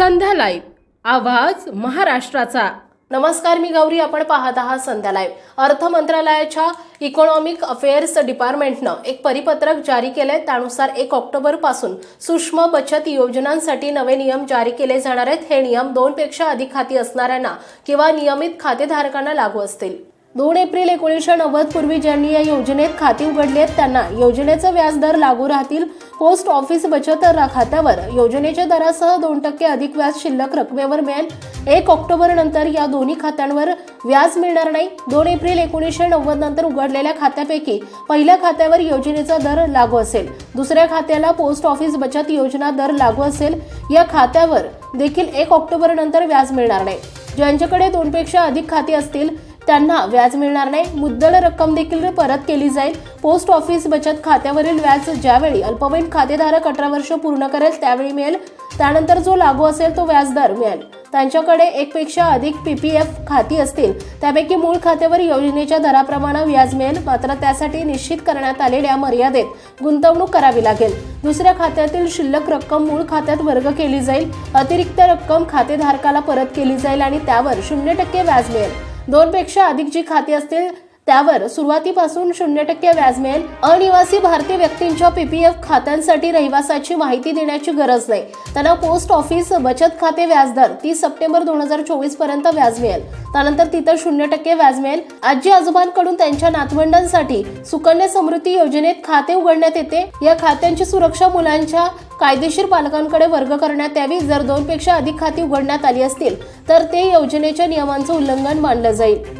संध्या live आवाज महाराष्ट्राचा. नमस्कार मी गौरी. आपण पाहत आहात संध्या लाईव्ह. अर्थ मंत्रालयाच्या इकॉनॉमिक अफेअर्स डिपार्टमेंटनं एक परिपत्रक जारी केलं आहे त्यानुसार एक ऑक्टोबरपासून सूक्ष्म बचत योजनांसाठी नवे नियम जारी केले जाणार आहेत. हे नियम दोनपेक्षा अधिक खाती असणाऱ्यांना किंवा नियमित खातेधारकांना लागू असतील. दोन एप्रिल एकोणीसशे नव्वद पूर्वी ज्यांनी या योजनेत खाती उघडली आहेत त्यांना योजनेचं व्याजदर लागू राहतील. पोस्ट ऑफिस बचत खात्यावर योजनेच्या दरासह दोन टक्के अधिक व्याज शिल्लक रकमेवर मिळेल. एक ऑक्टोबर नंतर या दोन्ही खात्यांवर व्याज मिळणार नाही. दोन एप्रिल एकोणीसशे नव्वद नंतर उघडलेल्या खात्यापैकी पहिल्या खात्यावर योजनेचा दर लागू असेल. दुसऱ्या खात्याला पोस्ट ऑफिस बचत योजना दर लागू असेल. या खात्यावर देखील एक ऑक्टोबर नंतर व्याज मिळणार नाही. ज्यांच्याकडे दोनपेक्षा अधिक खाती असतील त्यांना व्याज मिळणार नाही. मुद्दल रक्कम देखील परत केली जाईल. पोस्ट ऑफिस बचत खात्यावरील व्याज ज्यावेळी अल्पवयीन खातेधारक अठरा वर्ष पूर्ण करेल त्यावेळी मिळेल. त्यानंतर जो लागू असेल तो व्याजदर मिळेल. त्यांच्याकडे एकपेक्षा अधिक पी पी एफ खाती असतील. त्यापैकी मूळ खात्यावर योजनेच्या दराप्रमाणे व्याज मिळेल. मात्र त्यासाठी निश्चित करण्यात आलेल्या मर्यादेत गुंतवणूक करावी लागेल. दुसऱ्या खात्यातील शिल्लक रक्कम मूळ खात्यात वर्ग केली जाईल. अतिरिक्त रक्कम खातेधारकाला परत केली जाईल आणि त्यावर शून्य टक्के व्याज मिळेल. दोनपेक्षा अधिक जी खाती असतील त्यावर सुरुवातीपासून शून्य टक्के व्याज मिळेल. अनिवासी भारतीय व्यक्तींच्या पीपीएफ खात्यांसाठी रहिवासाची माहिती देण्याची गरज नाही. त्यांना पोस्ट ऑफिस बचत खाते व्याजदर तीस सप्टेंबर दोन हजार चोवीसपर्यंत व्याज मिळेल. त्यानंतर तिथं शून्य टक्के व्याज मिळेल. आजी आजोबांकडून त्यांच्या नातवंडांसाठी सुकन्या समृद्धी योजनेत खाते उघडण्यात येते. या खात्यांची सुरक्षा मुलांच्या कायदेशीर पालकांकडे वर्ग करण्यात यावी. जर दोनपेक्षा अधिक खाती उघडण्यात आली असतील तर ते योजनेच्या नियमांचं उल्लंघन मानलं जाईल.